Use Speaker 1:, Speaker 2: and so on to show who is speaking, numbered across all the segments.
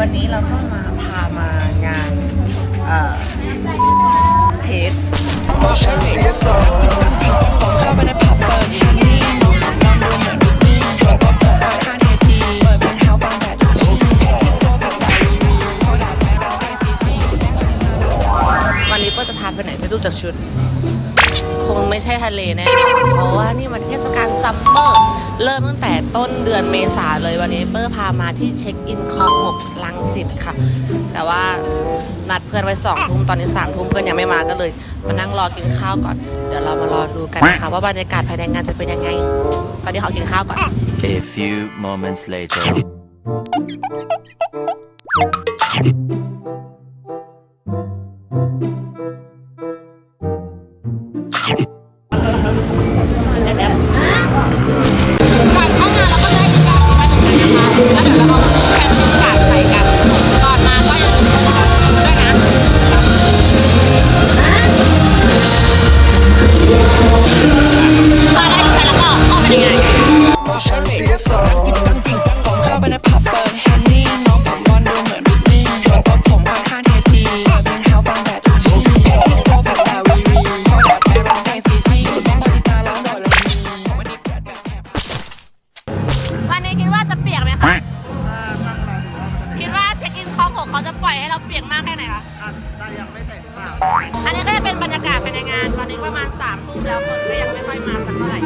Speaker 1: วันนี้เราก็มาพามางานเอ่อเทส
Speaker 2: ฉันเสียสองผมเข้าไปในผับเปิดฮันนี่น้องผมนอนดูเหมือนบิกนี่ส่วนตัวผมว่าข้างเฮทีเปิดเป็นเฮาฟังแบบทุกชีตัวแบบไดรีพอดับแม่เราได้ซีซี
Speaker 1: วันนี้เปิ้ลจะพาไปไหนจะดูจากชุด คงไม่ใช่ทะเลแน่นอนเพราะว่านี่มันเทศกาลซัมเมอร์ เริ่มตั้งแต่ ต้นเดือนเมษาเลยวันนี้เปิ้ลพามาที่เช็คอินคลองหกลังสิตค่ะ แต่ว่านัดเพื่อนไว้สองทุ่มตอนนี้สามทุ่มเพื่อนยังไม่มาก็เลย มานั่งรอกินข้าวก่อน เดี๋ยวเรามารอดูกันนะคะว่าบรรยากาศภายในงานจะเป็นยังไง ตอนนี้ขอกินข้าวก่อน
Speaker 3: A few moments later.
Speaker 4: กเขาจะปล่อยให้เราเปียกมากแค่ไหนคะอันนี้ก็จะเป็นบรรยากาศภายในงาน ตอนนี้ประมาณสามทุ่มแล้วคนก็ยังไม่ค่อยมาสักเท่าไหร่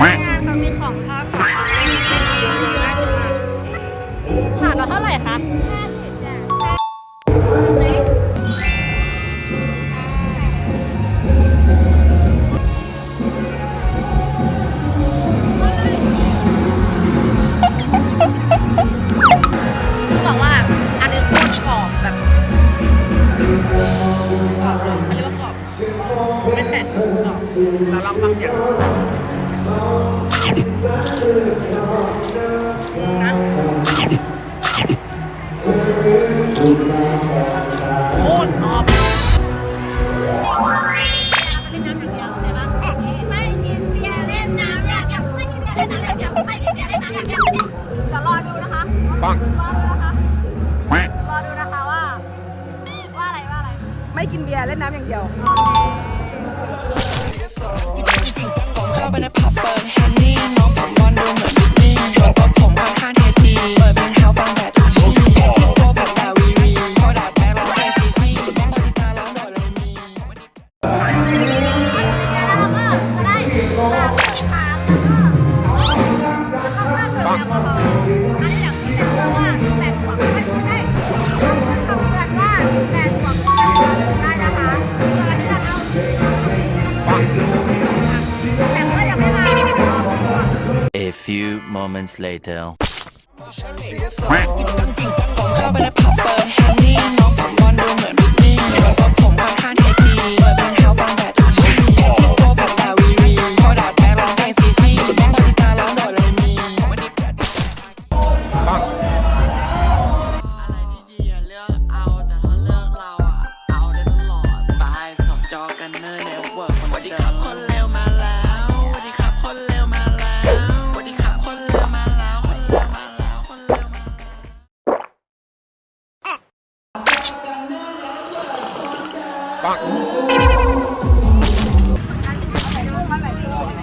Speaker 4: ข้าวมาหน้างานเขามีของทอดขายน่ากินมากถาดละเท่าไหร่คะห้าสิบจ้ะบอกว่าอันนี้โคตรกรอบแบบกรอบเลยเขาเรียกว่ากรอบไม่แตกกรอบเราลองฟังเสียง โคตรกรอบไม่กินเบียร์เล่นน้ำอยากอยากไม่กินเบียร์เล่นน้ำอยากไม่กินเบียร์เล่นน้ำอยากอยากเดียวรอดูนะคะ
Speaker 3: ปัง
Speaker 4: รอดูนะคะรอดูนะคะว่า ว่าอะไรว่าอะไร
Speaker 1: ไม่กินเบียร์เล่นน้ำอย่างเดียว
Speaker 2: เข้าไปในผับเปิดฮันนี่น้องผมบอลดูเหมือนบิกนี่ส่วนตัวผมว่าข้างเฮทีเปิดเป็น
Speaker 3: few moments later.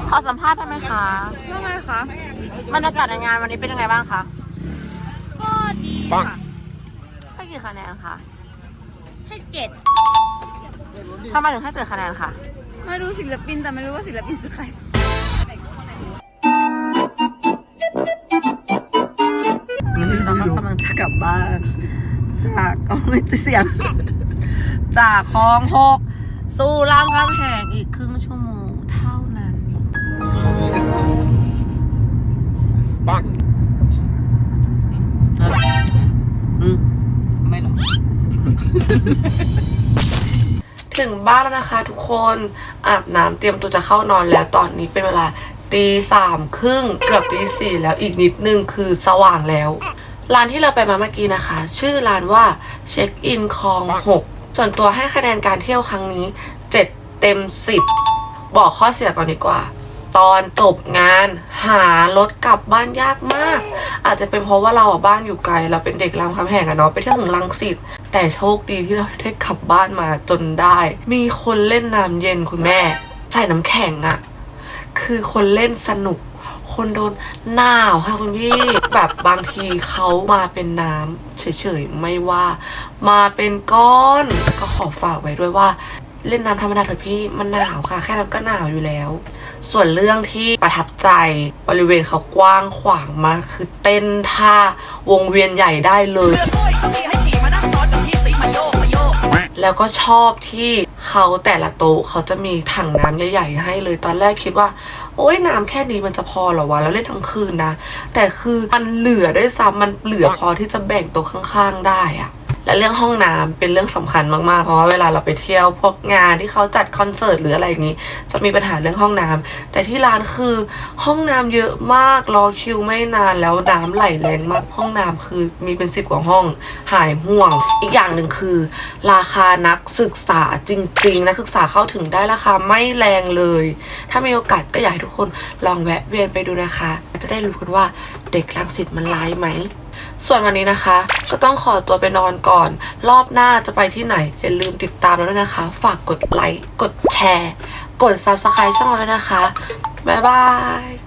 Speaker 2: ขอสัม
Speaker 4: ภาษณ์ได้ไหมคะว่าไงคะบรรยากาศในงานวันนี้เป็นยังไงบ้างคะ ก็ดีค่ะให้กี่คะแนนคะให้เจ็ดทำไมถึงให้เจ็ดคะแนนคะ
Speaker 5: ไม่รู้ศิลปินแต่ไม่รู้ว่าศิลปินคือใคร
Speaker 1: วันนี้เราก็กำลังจะกลับบ้าน จากเอาไม่เสียง จากคลองหก สู่รามคำแหงอีกครึ่งชั่วโมงเท่านั้น
Speaker 3: ปัง
Speaker 1: อืม
Speaker 2: ไม่หรอก
Speaker 1: ถึงบ้านแล้วนะคะทุกคนอาบน้ำเตรียมตัวจะเข้านอนแล้วตอนนี้เป็นเวลาตีสามครึ่งเกือบตีสี่แล้วอีกนิดนึงคือสว่างแล้ว ร้านที่เราไปมาเมื่อกี้นะคะ ชื่อร้านว่าเช็คอินคลอง6 ส่วนตัวให้คะแนนการเที่ยวครั้งนี้ 7 เต็ม 10 บอกข้อเสียก่อนดีกว่า ตอนจบงานหารถกลับบ้านยากมาก อาจจะเป็นเพราะว่าเราบ้านอยู่ไกล เราเป็นเด็กรามคำแหงอะเนาะไปเที่ยวถึงรังสิตแต่โชคดีที่เราได้กลับบ้านมาจนได้ มีคนเล่นน้ำเย็นคุณแม่ใส่น้ำแข็งอะคือคนเล่นสนุก คนโดนหนาวค่ะคุณพี่แบบบางทีเขามาเป็นน้ำเฉยๆไม่ว่า มาเป็นก้อนก็ขอฝากไว้ด้วยว่าเล่นน้ำธรรมดาเถอะพี่มันหนาวค่ะ แค่นั้นก็หนาวอยู่แล้ว ส่วนเรื่องที่ประทับใจบริเวณเขากว้างขวางมากคือเต้นท่าวงเวียนใหญ่ได้เลย แล้วก็ชอบที่ เขาแต่ละโต๊ะเขาจะมีถังน้ำใหญ่ๆให้เลยตอนแรกคิดว่า โอ้ยน้ำแค่นี้มันจะพอหรอวะแล้วเล่นทั้งคืนนะ แต่คือมันเหลือด้วยซ้ำมันเหลือพอที่จะแบ่งโต๊ะข้างๆ ได้อะ และเรื่องห้องน้ำเป็นเรื่องสำคัญมากๆ เพราะว่าเวลาเราไปเที่ยวพวกงานที่เขาจัดคอนเสิร์ตหรืออะไรอย่างนี้ จะมีปัญหาเรื่องห้องน้ำแต่ที่ร้านคือห้องน้ำเยอะมากรอคิวไม่นานแล้วน้ำไหลแรงมากห้องน้ำคือมีเป็นสิบกว่าห้องหายห่วง อีกอย่างหนึ่งคือ ราคานักศึกษาจริงๆนักศึกษาเข้าถึงได้ราคาไม่แรงเลย ถ้ามีโอกาสก็อยากให้ทุกคนลองแวะเวียนไปดูนะคะ จะได้รู้กันว่าเด็กรังสิตมันร้ายไหม ส่วนวันนี้นะคะ ก็ต้องขอตัวไปนอนก่อน รอบหน้าจะไปที่ไหนอย่าลืมติดตามแล้วด้วยนะคะ ฝากกดไลค์ กดแชร์ กด subscribe ช่องเราด้วยนะคะ บ๊ายบาย